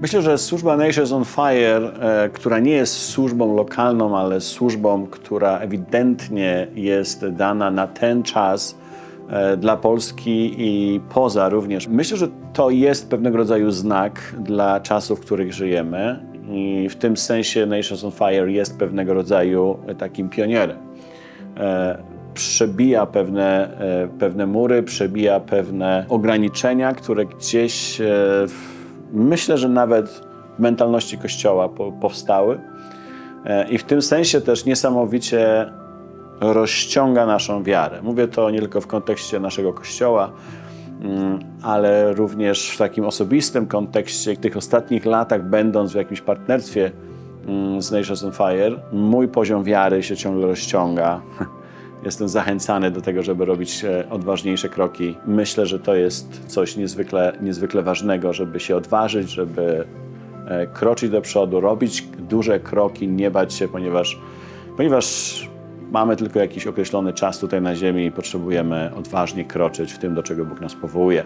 Myślę, że służba Nations on Fire, e, która nie jest służbą lokalną, ale służbą, która ewidentnie jest dana na ten czas e, dla Polski i poza również. Myślę, że to jest pewnego rodzaju znak dla czasów, w których żyjemy. I w tym sensie Nations on Fire jest pewnego rodzaju takim pionierem. E, przebija pewne, e, pewne mury, przebija pewne ograniczenia, które gdzieś, e, w- myślę, że nawet w mentalności Kościoła po, powstały. E, I w tym sensie też niesamowicie rozciąga naszą wiarę. Mówię to nie tylko w kontekście naszego Kościoła, mm, ale również w takim osobistym kontekście. W tych ostatnich latach, będąc w jakimś partnerstwie mm, z Nations on Fire, mój poziom wiary się ciągle rozciąga. Jestem zachęcany do tego, żeby robić e, odważniejsze kroki. Myślę, że to jest coś niezwykle, niezwykle ważnego, żeby się odważyć, żeby e, kroczyć do przodu, robić duże kroki, nie bać się, ponieważ, ponieważ mamy tylko jakiś określony czas tutaj na Ziemi i potrzebujemy odważnie kroczyć w tym, do czego Bóg nas powołuje.